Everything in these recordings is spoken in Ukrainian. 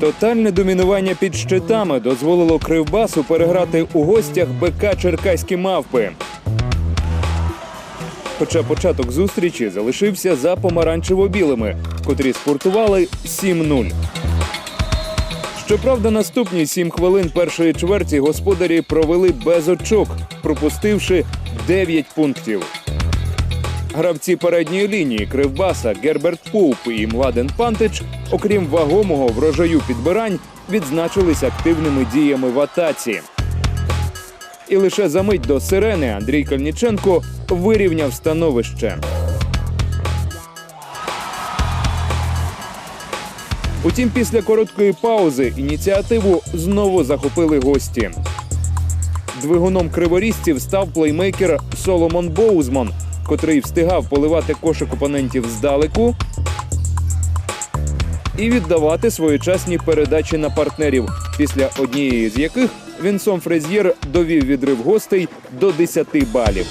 Тотальне домінування під щитами дозволило Кривбасу переграти у гостях БК Черкаські мавпи. Хоча початок зустрічі залишився за помаранчево-білими, котрі спортували 7-0. Щоправда, наступні сім хвилин першої чверті господарі провели без очок, пропустивши 9 пунктів. Гравці передньої лінії Кривбаса Герберт Пуп і Младен Пантич, окрім вагомого врожаю підбирань, відзначились активними діями в атаці. І лише за мить до сирени Андрій Кальніченко вирівняв становище. Утім, після короткої паузи ініціативу знову захопили гості. Двигуном криворізців став плеймейкер Соломон Боузман, котрий встигав поливати кошик опонентів здалеку і віддавати своєчасні передачі на партнерів, після однієї з яких Вінсон Фрезєр довів відрив гостей до 10 балів.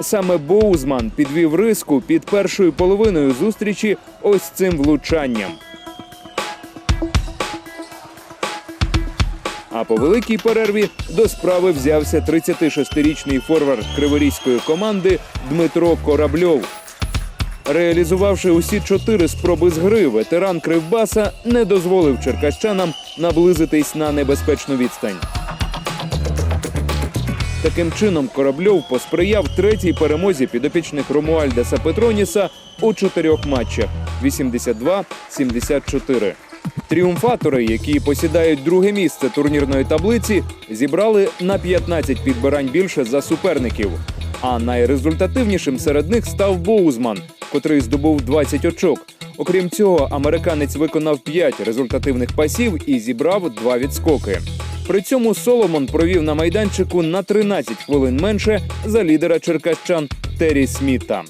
Саме Боузман підвів риску під першою половиною зустрічі ось цим влучанням. А по великій перерві до справи взявся 36-річний форвард криворізької команди Дмитро Корабльов. Реалізувавши усі чотири спроби з гри, ветеран Кривбаса не дозволив черкащанам наблизитись на небезпечну відстань. Таким чином Корабльов посприяв третій перемозі підопічних Ромуальдеса Петроніса у чотирьох матчах 82-74. Тріумфатори, які посідають друге місце турнірної таблиці, зібрали на 15 підбирань більше за суперників. А найрезультативнішим серед них став Боузман, котрий здобув 20 очок. Окрім цього, американець виконав 5 результативних пасів і зібрав 2 відскоки. При цьому Соломон провів на майданчику на 13 хвилин менше за лідера черкащан Террі Сміта.